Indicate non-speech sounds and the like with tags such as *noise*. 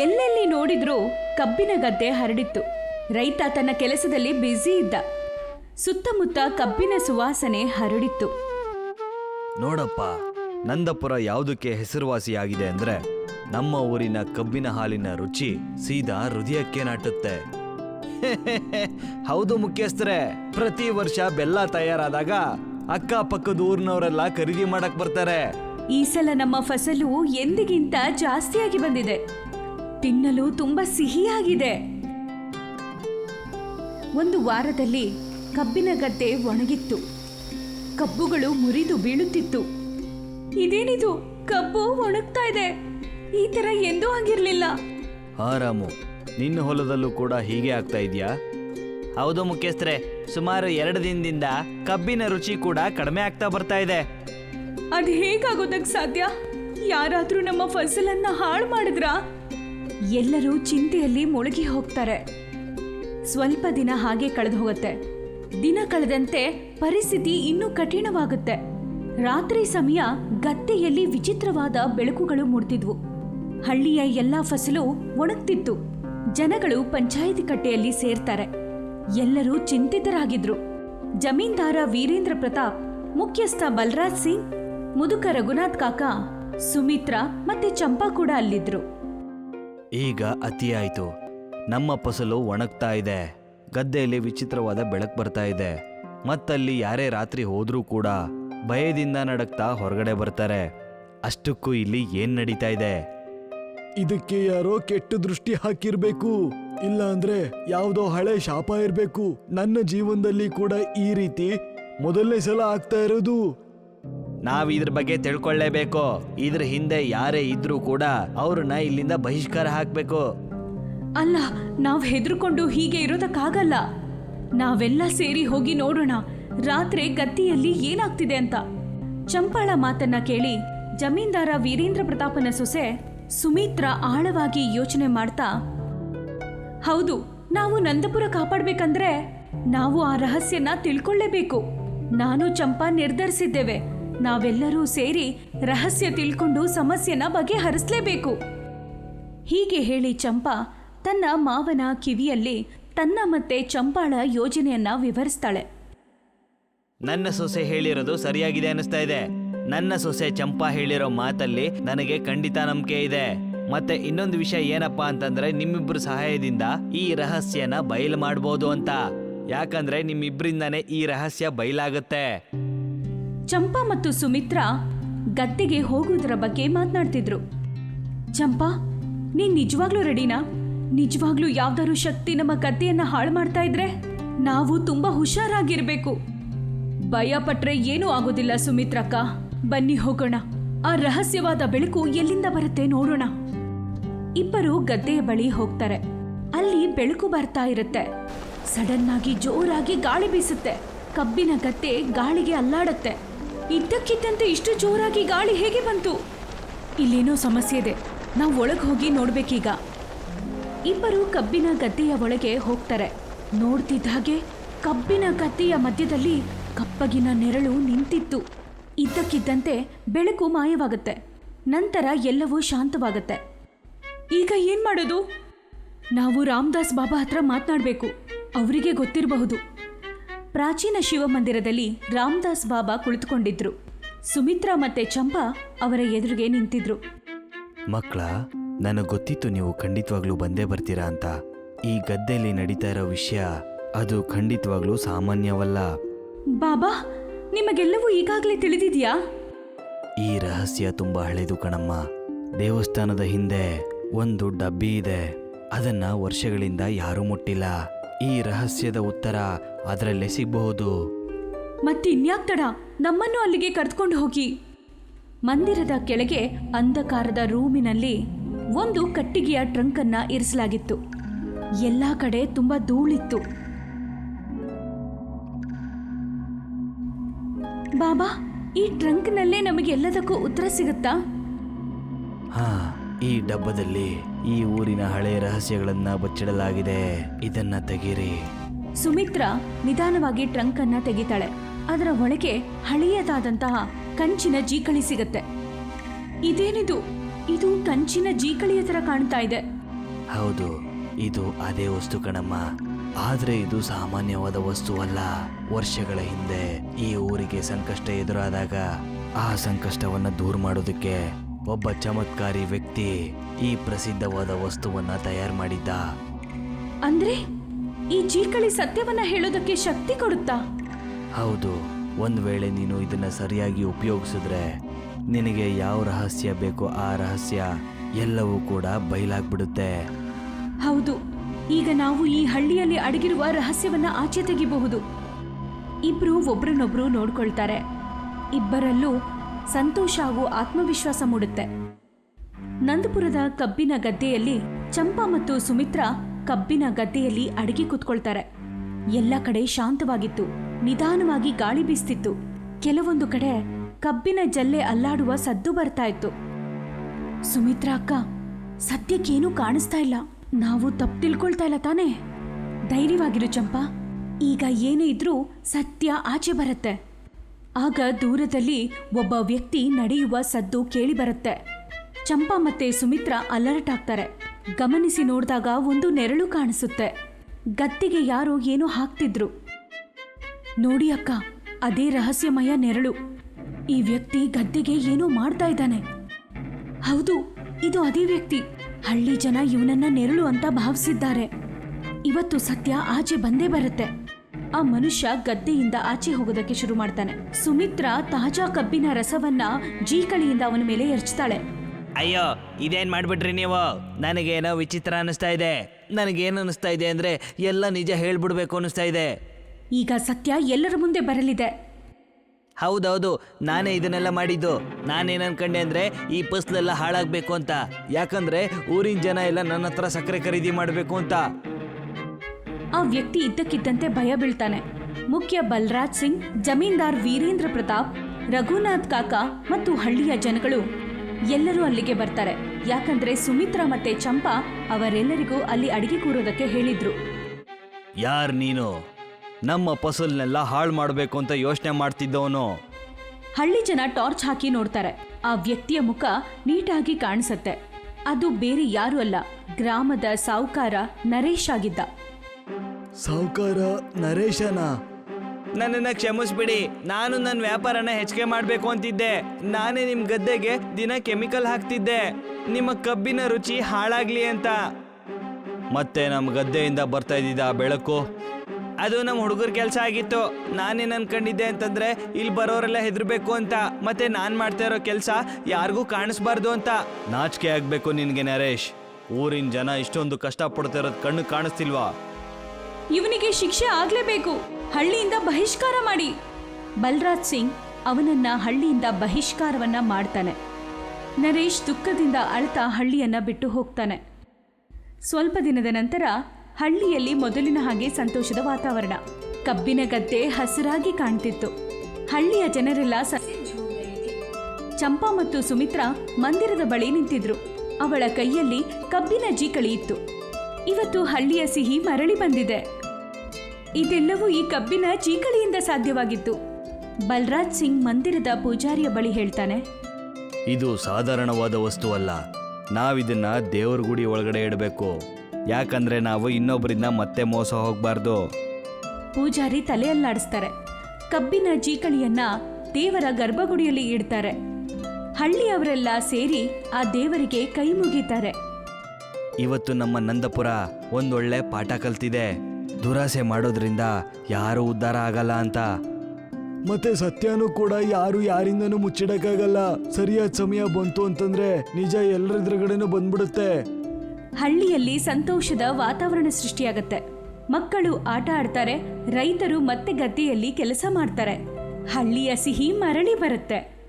ಎಲ್ಲೆಲ್ಲಿ ನೋಡಿದ್ರೂ ಕಬ್ಬಿನ ಗದ್ದೆ ಹರಡಿತ್ತು. ರೈತ ತನ್ನ ಕೆಲಸದಲ್ಲಿ ಬ್ಯುಸಿ ಇದ್ದ. ಸುತ್ತಮುತ್ತ ಕಬ್ಬಿನ ಸುವಾಸನೆ ಹರಡಿತ್ತು. ನೋಡಪ್ಪ ನಂದಪುರ ಯಾವುದಕ್ಕೆ ಹೆಸರುವಾಸಿಯಾಗಿದೆ ಅಂದ್ರೆ ನಮ್ಮ ಊರಿನ ಕಬ್ಬಿನ ಹಾಲಿನ ರುಚಿ ಸೀದಾ ಹೃದಯಕ್ಕೆ ನಾಟುತ್ತೆ. *laughs* ಹೌದು ಮುಖ್ಯಸ್ಥರೇ ಪ್ರತಿ ವರ್ಷ ಬೆಲ್ಲ ತಯಾರಾದಾಗ ಅಕ್ಕಪಕ್ಕದ ಊರಿನವರೆಲ್ಲ ಖರೀದಿ ಮಾಡಕ್ ಬರ್ತಾರೆ. ಈ ಸಲ ನಮ್ಮ ಫಸಲು ಎಂದಿಗಿಂತ ಜಾಸ್ತಿಯಾಗಿ ಬಂದಿದೆ. ತಿನ್ನಲು ತುಂಬಾ ಸಿಹಿಯಾಗಿದೆ. ಒಂದು ವಾರದಲ್ಲಿ ಕಬ್ಬಿನ ಗದ್ದೆ ಒಣಗಿತ್ತು. ಕಬ್ಬುಗಳು ಮುರಿದು ಬೀಳುತ್ತಿತ್ತು. ಇದೇನಿದು? ಕಬ್ಬು ಒಣಗ್ತಾ ಇದೆ. ಈ ತರ ಎಂದೂ ಆಗಿರ್ಲಿಲ್ಲ. ಆರಾಮು ನಿನ್ನ ಹೊಲದಲ್ಲೂ ಕೂಡ ಹೀಗೆ ಆಗ್ತಾ ಇದೆಯಾ? ಹೌದು ಮುಖ್ಯಸ್ಥರೇ. ಸುಮಾರು ಎರಡು ದಿನದಿಂದ ಕಬ್ಬಿನ ರುಚಿ ಕೂಡ ಕಡಿಮೆ ಆಗ್ತಾ ಬರ್ತಾ ಇದೆ. ಅದು ಹೇಗಾಗೋದಕ್ಕೆ ಸಾಧ್ಯ? ಯಾರಾದ್ರೂ ನಮ್ಮ ಫಸಲನ್ನ ಹಾಳು ಮಾಡಿದ್ರಾ? ಎಲ್ಲರೂ ಚಿಂತೆಯಲ್ಲಿ ಮುಳುಗಿ ಹೋಗ್ತಾರೆ. ಸ್ವಲ್ಪ ದಿನ ಹಾಗೆ ಕಳೆದು ಹೋಗುತ್ತೆ. ದಿನ ಕಳೆದಂತೆ ಪರಿಸ್ಥಿತಿ ಇನ್ನೂ ಕಠಿಣವಾಗುತ್ತೆ. ರಾತ್ರಿ ಸಮಯ ಗದ್ದೆಯಲ್ಲಿ ವಿಚಿತ್ರವಾದ ಬೆಳಕುಗಳು ಮೂಡ್ತಿದ್ವು ಹಳ್ಳಿಯ ಎಲ್ಲಾ ಫಸಲು ಒಣಗ್ತಿತ್ತು. ಜನಗಳು ಪಂಚಾಯಿತಿ ಕಟ್ಟೆಯಲ್ಲಿ ಸೇರ್ತಾರೆ. ಎಲ್ಲರೂ ಚಿಂತಿತರಾಗಿದ್ರು. ಜಮೀನ್ದಾರ ವೀರೇಂದ್ರ ಪ್ರತಾಪ್, ಮುಖ್ಯಸ್ಥ ಬಲರಾಜ್ ಸಿಂಗ್, ಮುದುಕ ರಘುನಾಥ್ ಕಾಕ, ಸುಮಿತ್ರಾ ಮತ್ತೆ ಚಂಪಾ ಕೂಡ ಅಲ್ಲಿದ್ರು. ಈಗ ಅತಿಯಾಯಿತು. ನಮ್ಮ ಫಸಲು ಒಣಗ್ತಾ ಇದೆ. ಗದ್ದೆಯಲ್ಲಿ ವಿಚಿತ್ರವಾದ ಬೆಳಕು ಬರ್ತಾ ಇದೆ. ಮತ್ತಲ್ಲಿ ಯಾರೇ ರಾತ್ರಿ ಹೋದ್ರೂ ಕೂಡ ಭಯದಿಂದ ನಡಕ್ತಾ ಹೊರಗಡೆ ಬರ್ತಾರೆ. ಅಷ್ಟಕ್ಕೂ ಇಲ್ಲಿ ಏನ್ ನಡೀತಾ ಇದೆ? ಇದಕ್ಕೆ ಯಾರೋ ಕೆಟ್ಟ ದೃಷ್ಟಿ ಹಾಕಿರ್ಬೇಕು. ಇಲ್ಲ ಅಂದ್ರೆ ಯಾವ್ದೋ ಹಳೆ ಶಾಪ ಇರ್ಬೇಕು. ನನ್ನ ಜೀವನದಲ್ಲಿ ಕೂಡ ಈ ರೀತಿ ಮೊದಲನೇ ಸಲ ಆಗ್ತಾ ಇರೋದು ನಾವ್ ಇದ್ರ ಬಗ್ಗೆ ತಿಳ್ಕೊಳ್ಳೇಬೇಕು. ಇದ್ರ ಹಿಂದೆ ಯಾರೇ ಇದ್ರೂ ಕೂಡ ಅವ್ರನ್ನ ಇಲ್ಲಿಂದ ಬಹಿಷ್ಕಾರ ಹಾಕ್ಬೇಕು. ಅಲ್ಲ, ನಾವ್ ಹೆದರ್ಕೊಂಡು ಹೀಗೆ ಇರೋದಕ್ಕಾಗಲ್ಲ. ನಾವೆಲ್ಲ ಸೇರಿ ಹೋಗಿ ನೋಡೋಣ. ರಾತ್ರಿ ಗತ್ತಿಯಲ್ಲಿ ಏನಾಗ್ತಿದೆ ಅಂತ. ಚಂಪಾಳ ಮಾತನ್ನ ಕೇಳಿ ಜಮೀನ್ದಾರ ವೀರೇಂದ್ರ ಪ್ರತಾಪನ ಸೊಸೆ ಸುಮಿತ್ರ ಆಳವಾಗಿ ಯೋಚನೆ ಮಾಡ್ತಾ, ಹೌದು, ನಾವು ನಂದಪುರ ಕಾಪಾಡ್ಬೇಕಂದ್ರೆ ನಾವು ಆ ರಹಸ್ಯನ ತಿಳ್ಕೊಳ್ಳೇಬೇಕು. ನಾನು ಚಂಪಾ ನಿರ್ಧರಿಸಿದ್ದೇವೆ. ನಾವೆಲ್ಲರೂ ಸೇರಿ ರಹಸ್ಯ ತಿಳ್ಕೊಂಡು ಸಮಸ್ಯೆನ ಬಗೆಹರಿಸಲೇಬೇಕು. ಹೀಗೆ ಹೇಳಿ ಚಂಪಾ ತನ್ನ ಮಾವನ ಕಿವಿಯಲ್ಲಿ ತನ್ನ ಮತ್ತೆ ಚಂಪಾಳ ಯೋಜನೆಯನ್ನ ವಿವರಿಸ್ತಾಳೆ. ನನ್ನ ಸೊಸೆ ಹೇಳಿರೋದು ಸರಿಯಾಗಿದೆ ಅನಿಸ್ತಾ ಇದೆ. ನನ್ನ ಸೊಸೆ ಚಂಪಾ ಹೇಳಿರೋ ಮಾತಲ್ಲಿ ನನಗೆ ಖಂಡಿತ ನಂಬಿಕೆ ಇದೆ. ಮತ್ತೆ ಇನ್ನೊಂದು ವಿಷಯ ಏನಪ್ಪಾ ಅಂತಂದ್ರೆ ನಿಮ್ಮಿಬ್ರ ಸಹಾಯದಿಂದ ಈ ರಹಸ್ಯನ ಬಯಲು ಮಾಡ್ಬೋದು ಅಂತ. ಯಾಕಂದ್ರೆ ನಿಮ್ಮಿಬ್ರಿಂದಾನೇ ಈ ರಹಸ್ಯ ಬಯಲಾಗುತ್ತೆ. ಚಂಪಾ ಮತ್ತು ಸುಮಿತ್ರಾ ಗದ್ದೆಗೆ ಹೋಗುವುದರ ಬಗ್ಗೆ ಮಾತನಾಡ್ತಿದ್ರು. ಚಂಪಾ, ನೀನ್ ನಿಜವಾಗ್ಲೂ ರೆಡಿನಾ? ನಿಜವಾಗ್ಲೂ ಯಾವ್ದಾದ್ರು ಶಕ್ತಿ ನಮ್ಮ ಗದ್ದೆಯನ್ನ ಹಾಳು ಮಾಡ್ತಾ ಇದ್ರೆ ನಾವು ತುಂಬಾ ಹುಷಾರಾಗಿರ್ಬೇಕು. ಭಯ ಪಟ್ರೆ ಏನೂ ಆಗೋದಿಲ್ಲ ಸುಮಿತ್ರಕ್ಕ. ಬನ್ನಿ ಹೋಗೋಣ. ಆ ರಹಸ್ಯವಾದ ಬೆಳಕು ಎಲ್ಲಿಂದ ಬರುತ್ತೆ ನೋಡೋಣ. ಇಬ್ಬರು ಗದ್ದೆಯ ಬಳಿ ಹೋಗ್ತಾರೆ. ಅಲ್ಲಿ ಬೆಳಕು ಬರ್ತಾ ಇರುತ್ತೆ. ಸಡನ್ ಆಗಿ ಜೋರಾಗಿ ಗಾಳಿ ಬೀಸುತ್ತೆ. ಕಬ್ಬಿನ ಗದ್ದೆ ಗಾಳಿಗೆ ಅಲ್ಲಾಡತ್ತೆ. ಇದ್ದಕ್ಕಿದ್ದಂತೆ ಇಷ್ಟು ಜೋರಾಗಿ ಗಾಳಿ ಹೇಗೆ ಬಂತು? ಇಲ್ಲೇನೋ ಸಮಸ್ಯೆ ಇದೆ. ನಾವು ಒಳಗೆ ಹೋಗಿ ನೋಡ್ಬೇಕೀಗ. ಇಬ್ಬರು ಕಬ್ಬಿನ ಗದ್ದೆಯ ಒಳಗೆ ಹೋಗ್ತಾರೆ. ನೋಡ್ತಿದ್ದ ಹಾಗೆ ಕಬ್ಬಿನ ಗದ್ದೆಯ ಮಧ್ಯದಲ್ಲಿ ಕಪ್ಪಗಿನ ನೆರಳು ನಿಂತಿತ್ತು. ಇದ್ದಕ್ಕಿದ್ದಂತೆ ಬೆಳಕು ಮಾಯವಾಗುತ್ತೆ. ನಂತರ ಎಲ್ಲವೂ ಶಾಂತವಾಗುತ್ತೆ. ಈಗ ಏನ್ ಮಾಡೋದು? ನಾವು ರಾಮದಾಸ್ ಬಾಬಾ ಹತ್ರ ಮಾತನಾಡಬೇಕು. ಅವರಿಗೆ ಗೊತ್ತಿರಬಹುದು. ಪ್ರಾಚೀನ ಶಿವಮಂದಿರದಲ್ಲಿ ರಾಮದಾಸ್ ಬಾಬಾ ಕುಳಿತುಕೊಂಡಿದ್ರು. ಸುಮಿತ್ರಾ ಮತ್ತೆ ಚಂಪಾ ಅವರ ಎದುರಿಗೆ ನಿಂತಿದ್ರು. ಮಕ್ಕಳ ನನಗೆ ಗೊತ್ತಿತ್ತು ನೀವು ಖಂಡಿತವಾಗ್ಲೂ ಬಂದೇ ಬರ್ತೀರಾ ಅಂತ. ಈ ಗದ್ದೆಯಲ್ಲಿ ನಡೀತಾ ಇರೋ ವಿಷಯ ಅದು ಖಂಡಿತವಾಗ್ಲೂ ಸಾಮಾನ್ಯವಲ್ಲ. ಬಾಬಾ ನಿಮಗೆಲ್ಲವೂ ಈಗಾಗಲೇ ತಿಳಿದಿದೆಯಾ? ಈ ರಹಸ್ಯ ತುಂಬಾ ಹಳೆದು ಕಣಮ್ಮ. ದೇವಸ್ಥಾನದ ಹಿಂದೆ ಒಂದು ಡಬ್ಬಿ ಇದೆ. ಅದನ್ನ ವರ್ಷಗಳಿಂದ ಯಾರೂ ಮುಟ್ಟಿಲ್ಲ. ಈ ರಹಸ್ಯದ ಉತ್ತರ ಅದರಲ್ಲೇ ಸಿಗಬಹುದು. ಮತ್ತಿನ್ಯಾಕ್ ತಡ? ನಮ್ಮನ್ನು ಅಲ್ಲಿಗೆ ಕರೆದುಕೊಂಡು ಹೋಗಿ. ಮಂದಿರದ ಕೆಳಗೆ ಅಂಧಕಾರದ ರೂಮಿನಲ್ಲಿ ಒಂದು ಕಟ್ಟಿಗೆಯ ಟ್ರಂಕ್ ಅನ್ನ ಇರಿಸಲಾಗಿತ್ತು. ಎಲ್ಲಾ ಕಡೆ ತುಂಬಾ ಧೂಳಿತ್ತು. ಬಾಬಾ ಈ ಟ್ರಂಕ್ನಲ್ಲೇ ನಮಗೆ ಎಲ್ಲದಕ್ಕೂ ಉತ್ತರ ಸಿಗುತ್ತಾ? ಹಾ ಈ ಡಬ್ಬದಲ್ಲಿ ಈ ಊರಿನ ಹಳೆಯ ರಹಸ್ಯಗಳನ್ನ ಬಚ್ಚಿಡಲಾಗಿದೆ. ಇದನ್ನ ತೆಗೀರಿ. ಸುಮಿತ್ರಾ ನಿಧಾನವಾಗಿ ಟ್ರಂಕ್ ಅನ್ನ ತೆಗಿತಾಳೆ. ಅದರ ಒಳಗೆ ಹಳೆಯದಾದಂತಹ ಕಂಚಿನ ಜೀಕಳಿ ಸಿಗತ್ತೆ. ಇದೇನಿದು? ಇದು ಕಂಚಿನ ಜೀಕಳಿಯ ತರ ಕಾಣ್ತಾ ಇದೆ. ಹೌದು ಇದು ಅದೇ ವಸ್ತು ಕಣಮ್ಮ. ಆದ್ರೆ ಇದು ಸಾಮಾನ್ಯವಾದ ವಸ್ತುವಲ್ಲ ವರ್ಷಗಳ ಹಿಂದೆ ಈ ಊರಿಗೆ ಸಂಕಷ್ಟ ಎದುರಾದಾಗ ಆ ಸಂಕಷ್ಟವನ್ನ ದೂರ ಮಾಡೋದಕ್ಕೆ ಒಬ್ಬ ಚಮತ್ಕಾರಿ ವ್ಯಕ್ತಿ ಈ ಪ್ರಸಿದ್ಧವಾದ ವಸ್ತುವನ್ನ ತಯಾರು ಮಾಡಿದ್ದ. ಅಂದ್ರೆ ಈ ಜೀಕಳಿ ಸತ್ಯವನ್ನ ಹೇಳೋದಕ್ಕೆ ಶಕ್ತಿ ಕೊಡುತ್ತಾ? ಹೌದು ಒಂದ್ ವೇಳೆ ನೀನು ಇದನ್ನ ಸರಿಯಾಗಿ ಉಪಯೋಗಿಸಿದ್ರೆ ನಿನಗೆ ಯಾವ ರಹಸ್ಯ ಬೇಕೋ ಆ ರಹಸ್ಯ ಎಲ್ಲವೂ ಕೂಡ ಬಯಲಾಗ್ಬಿಡುತ್ತೆ. ಹೌದು ಈಗ ನಾವು ಈ ಹಳ್ಳಿಯಲ್ಲಿ ಅಡಗಿರುವ ರಹಸ್ಯವನ್ನ ಆಚೆ ತೆಗಿಬಹುದು. ಇಬ್ರು ಒಬ್ರನ್ನೊಬ್ರು ನೋಡ್ಕೊಳ್ತಾರೆ. ಇಬ್ಬರಲ್ಲೂ ಸಂತೋಷ ಹಾಗೂ ಆತ್ಮವಿಶ್ವಾಸ ಮೂಡುತ್ತೆ. ನಂದಪುರದ ಕಬ್ಬಿನ ಗದ್ದೆಯಲ್ಲಿ ಚಂಪಾ ಮತ್ತು ಸುಮಿತ್ರಾ ಕಬ್ಬಿನ ಗದ್ದೆಯಲ್ಲಿ ಅಡಗಿ ಕೂತ್ಕೊಳ್ತಾರೆ. ಎಲ್ಲ ಕಡೆ ಶಾಂತವಾಗಿತ್ತು. ನಿಧಾನವಾಗಿ ಗಾಳಿ ಬೀಸ್ತಿತ್ತು. ಕೆಲವೊಂದು ಕಡೆ ಕಬ್ಬಿನ ಜಲ್ಲೆ ಅಲ್ಲಾಡುವ ಸದ್ದು ಬರ್ತಾ ಇತ್ತು. ಸುಮಿತ್ರಾ ಅಕ್ಕ, ಸದ್ಯಕ್ಕೇನೂ ಕಾಣಿಸ್ತಾ ಇಲ್ಲ. ನಾವು ತಪ್ಪು ತಿಳ್ಕೊಳ್ತಾ ಇಲ್ಲ ತಾನೇ? ಧೈರ್ಯವಾಗಿರು ಚಂಪಾ. ಈಗ ಏನೇ ಇದ್ರೂ ಸತ್ಯ ಆಚೆ ಬರುತ್ತೆ. ಆಗ ದೂರದಲ್ಲಿ ಒಬ್ಬ ವ್ಯಕ್ತಿ ನಡೆಯುವ ಸದ್ದು ಕೇಳಿ ಬರುತ್ತೆ ಚಂಪಾ ಮತ್ತೆ ಸುಮಿತ್ರ ಅಲರ್ಟ್ ಆಗ್ತಾರೆ. ಗಮನಿಸಿ ನೋಡಿದಾಗ ಒಂದು ನೆರಳು ಕಾಣಿಸುತ್ತೆ. ಗತ್ತಿಗೆ ಯಾರೋ ಏನೋ ಹಾಕ್ತಿದ್ರು. ನೋಡಿ ಅಕ್ಕ, ಅದೇ ರಹಸ್ಯಮಯ ನೆರಳು. ಈ ವ್ಯಕ್ತಿ ಗದ್ದೆಗೆ ಏನೋ ಮಾಡ್ತಾ ಇದ್ದಾನೆ. ಹೌದು, ಇದು ಅದೇ ವ್ಯಕ್ತಿ. ಹಳ್ಳಿ ಜನ ಇವನನ್ನ ನೆರಳು ಅಂತ ಭಾವಿಸಿದ್ದಾರೆ. ಇವತ್ತು ಸತ್ಯ ಆಚೆ ಬಂದೇ ಬರುತ್ತೆ. ಆ ಮನುಷ್ಯ ಗದ್ದೆಯಿಂದ ಆಚೆ ಹೋಗೋದಕ್ಕೆ ಶುರು ಮಾಡ್ತಾನೆ. ಸುಮಿತ್ರಾ ತಾಜಾ ಕಬ್ಬಿನ ರಸವನ್ನ ಜೀಕಳಿಯಿಂದ ಅವನ ಮೇಲೆ ಎರಚ್ತಾಳೆ. ಅಯ್ಯೋ ಇದೇನ್ ಮಾಡ್ಬಿಟ್ರಿ ನೀವು? ನನಗೇನೋ ವಿಚಿತ್ರ ಅನಿಸ್ತಾ ಇದೆ. ನನಗೇನು ಅನಿಸ್ತಾ ಇದೆ ಅಂದ್ರೆ ಎಲ್ಲ ನಿಜ ಹೇಳ್ಬಿಡ್ಬೇಕು ಅನಿಸ್ತಾ ಇದೆ. ಈಗ ಸತ್ಯ ಎಲ್ಲರ ಮುಂದೆ ಬರಲಿದೆ. ಹೌದೌದು ನಾನೇ ಇದನ್ನೆಲ್ಲ ಮಾಡಿದ್ದು. ನಾನೇನ್ ಅನ್ಕೊಂಡೆ ಅಂದ್ರೆ ಈ ಫಸ್ಲೆಲ್ಲ ಹಾಳಾಗ್ಬೇಕು ಅಂತ. ಯಾಕಂದ್ರೆ ಊರಿನ ಜನ ಎಲ್ಲ ನನ್ನ ಹತ್ರ ಸಕ್ಕರೆ ಖರೀದಿ ಮಾಡಬೇಕು ಅಂತ. ಆ ವ್ಯಕ್ತಿ ಇದ್ದಕ್ಕಿದ್ದಂತೆ ಭಯ ಬೀಳ್ತಾನೆ. ಮುಖ್ಯ ಬಲರಾಜ್ ಸಿಂಗ್ ಜಮೀನ್ದಾರ್ ವೀರೇಂದ್ರ ಪ್ರತಾಪ್ ರಘುನಾಥ್ ಕಾಕಾ ಮತ್ತು ಹಳ್ಳಿಯ ಜನಗಳು ಎಲ್ಲರೂ ಅಲ್ಲಿಗೆ ಬರ್ತಾರೆ. ಯಾಕಂದ್ರೆ ಸುಮಿತ್ರಾ ಮತ್ತೆ ಚಂಪಾ ಅವರೆಲ್ಲರಿಗೂ ಅಲ್ಲಿ ಅಡಿಗೆ ಕೂರೋದಕ್ಕೆ ಹೇಳಿದ್ರು. ಯಾರ್ ನೀನು? ನಮ್ಮ ಫಸಲ್ನೆಲ್ಲ ಹಾಳು ಮಾಡಬೇಕು ಅಂತ ಯೋಚನೆ ಮಾಡ್ತಿದ್ದವನು. ಹಳ್ಳಿ ಜನ ಟಾರ್ಚ್ ಹಾಕಿ ನೋಡ್ತಾರೆ. ಆ ವ್ಯಕ್ತಿಯ ಮುಖ ನೀಟಾಗಿ ಕಾಣಿಸತ್ತೆ. ಅದು ಬೇರೆ ಯಾರು ಅಲ್ಲ. ಗ್ರಾಮದ ಸಾವುಕಾರ ನರೇಶ್ ಆಗಿದ್ದ. ಸಾವುಕಾರ ನರೇಶನ. ನನ್ನನ್ನ ಕ್ಷಮಿಸ್ಬಿಡಿ. ನಾನು ನನ್ನ ವ್ಯಾಪಾರನ ಹೆಚ್ಚಿಗೆ ಮಾಡಬೇಕು ಅಂತಿದ್ದೆ. ನಾನೇ ನಿಮ್ಮ ಗದ್ದೆಗೆ ದಿನ ಕೆಮಿಕಲ್ ಹಾಕ್ತಿದ್ದೆ. ನಿಮ್ಮ ಕಬ್ಬಿನ ರುಚಿ ಹಾಳಾಗ್ಲಿ ಅಂತ. ಮತ್ತೆ ನಮ್ಮ ಗದ್ದೆಯಿಂದ ಬರ್ತಾ ಇದ್ದಿದ್ದ ಆ ಬೆಳಕು? ಅದು ನಮ್ಮ ಹುಡುಗರ ಕೆಲಸ ಆಗಿತ್ತು. ನಾನೇನು ಅನ್ಕೊಂಡಿದ್ದೆ ಅಂತಂದ್ರೆ ಇಲ್ಲಿ ಬರೋರೆಲ್ಲ ಹೆದರ್ಬೇಕು ಅಂತ. ಮತ್ತೆ ನಾನು ಮಾಡ್ತಾ ಇರೋ ಕೆಲಸ ಯಾರಿಗೂ ಕಾಣಿಸ್ಬಾರ್ದು ಅಂತ. ನಾಚಿಕೆ ಆಗ್ಬೇಕು ನಿನಗೆ ನರೇಶ್. ಊರಿನ ಜನ ಇಷ್ಟೊಂದು ಕಷ್ಟ ಪಡ್ತಾ ಇರೋದು ಕಣ್ಣು ಕಾಣಿಸ್ತಿಲ್ವಾ? ಇವನಿಗೆ ಶಿಕ್ಷೆ ಆಗ್ಲೇಬೇಕು. ಹಳ್ಳಿಯಿಂದ ಬಹಿಷ್ಕಾರ ಮಾಡಿ. ಬಲರಾಜ್ ಸಿಂಗ್ ಅವನನ್ನ ಹಳ್ಳಿಯಿಂದ ಬಹಿಷ್ಕಾರವನ್ನ ಮಾಡ್ತಾನೆ. ನರೇಶ್ ದುಃಖದಿಂದ ಅಳ್ತಾ ಹಳ್ಳಿಯನ್ನ ಬಿಟ್ಟು ಹೋಗ್ತಾನೆ. ಸ್ವಲ್ಪ ದಿನದ ನಂತರ ಹಳ್ಳಿಯಲ್ಲಿ ಮೊದಲಿನ ಹಾಗೆ ಸಂತೋಷದ ವಾತಾವರಣ. ಕಬ್ಬಿನ ಗದ್ದೆ ಹಸಿರಾಗಿ ಕಾಣ್ತಿತ್ತು. ಹಳ್ಳಿಯ ಜನರೆಲ್ಲ ಚಂಪಾ ಮತ್ತು ಸುಮಿತ್ರಾ ಮಂದಿರದ ಬಳಿ ನಿಂತಿದ್ರು. ಅವಳ ಕೈಯಲ್ಲಿ ಕಬ್ಬಿನ ಜೀಕಳಿ ಇತ್ತು. ಇವತ್ತು ಹಳ್ಳಿಯ ಸಿಹಿ ಮರಳಿ ಬಂದಿದೆ. ಇದೆಲ್ಲವೂ ಈ ಕಬ್ಬಿನ ಚೀಕಳಿಯಿಂದ ಸಾಧ್ಯವಾಗಿತ್ತು. ಬಲರಾಜ್ ಸಿಂಗ್ ಮಂದಿರದ ಪೂಜಾರಿಯ ಬಳಿ ಹೇಳ್ತಾನೆ ಇದು ಸಾಧಾರಣವಾದ ವಸ್ತು ಅಲ್ಲ. ನಾವಿದನ್ನ ದೇವ್ರ ಗುಡಿ ಒಳಗಡೆ ಇಡಬೇಕು. ಯಾಕಂದ್ರೆ ನಾವು ಇನ್ನೊಬ್ಬರಿಂದ ಮತ್ತೆ ಮೋಸ ಹೋಗಬಾರ್ದು. ಪೂಜಾರಿ ತಲೆಯಲ್ಲಾಡಿಸ್ತಾರೆ. ಕಬ್ಬಿನ ಜೀಕಳಿಯನ್ನ ದೇವರ ಗರ್ಭಗುಡಿಯಲ್ಲಿ ಇಡ್ತಾರೆ. ಹಳ್ಳಿಯವರೆಲ್ಲ ಸೇರಿ ಆ ದೇವರಿಗೆ ಕೈ ಮುಗಿತಾರೆ. ಇವತ್ತು ನಮ್ಮ ನಂದಪುರ ಒಂದೊಳ್ಳೆ ಪಾಠ ಕಲ್ತಿದೆ. ದುರಾಸೆ ಮಾಡೋದ್ರಿಂದ ಯಾರು ಉದ್ಧಾರ ಆಗಲ್ಲ ಅಂತ. ಮತ್ತೆ ಸತ್ಯನೂ ಕೂಡ ಯಾರು ಯಾರಿಂದನೂ ಮುಚ್ಚಿಡಕ್ಕಾಗಲ್ಲ. ಸರಿಯಾದ ಸಮಯ ಬಂತು ಅಂತಂದ್ರೆ ನಿಜ ಎಲ್ಲರೆದುರುಗಡೆನೂ ಬಂದ್ಬಿಡುತ್ತೆ. ಹಳ್ಳಿಯಲ್ಲಿ ಸಂತೋಷದ ವಾತಾವರಣ ಸೃಷ್ಟಿಯಾಗತ್ತೆ. ಮಕ್ಕಳು ಆಟ ಆಡ್ತಾರೆ ರೈತರು ಮತ್ತೆ ಗದ್ದೆಯಲ್ಲಿ ಕೆಲಸ ಮಾಡ್ತಾರೆ. ಹಳ್ಳಿಯ ಸಿಹಿ ಮರಳಿ ಬರುತ್ತೆ.